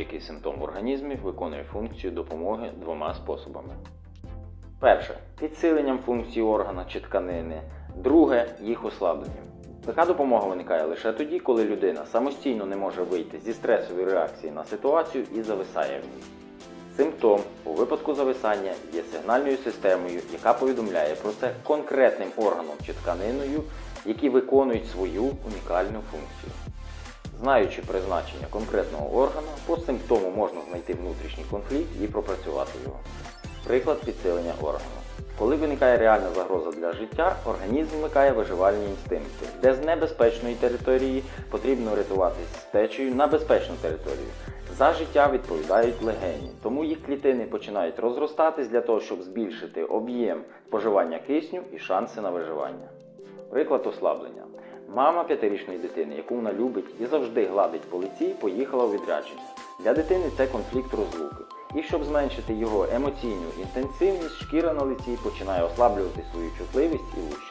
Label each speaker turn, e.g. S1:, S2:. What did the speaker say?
S1: будь-який симптом в організмі виконує функцію допомоги двома способами. Перше підсиленням функції органа чи тканини. Друге їх ослабленням. Така допомога виникає лише тоді, коли людина самостійно не може вийти зі стресової реакції на ситуацію і зависає в ній. Симптом у випадку зависання є сигнальною системою, яка повідомляє про це конкретним органом чи тканиною, які виконують свою унікальну функцію. Знаючи призначення конкретного органу, по симптому можна знайти внутрішній конфлікт і пропрацювати його. Приклад підсилення органу. Коли виникає реальна загроза для життя, організм вмикає виживальні інстинкти, де з небезпечної території потрібно рятуватись з течею на безпечну територію. За життя відповідають легені, тому їх клітини починають розростатись для того, щоб збільшити об'єм споживання кисню і шанси на виживання. Приклад ослаблення. Мама п'ятирічної дитини, яку вона любить і завжди гладить по лиці, поїхала у відрядження. Для дитини це конфлікт розлуки. І щоб зменшити його емоційну інтенсивність, шкіра на лиці починає ослаблювати свою чутливість і лущитись.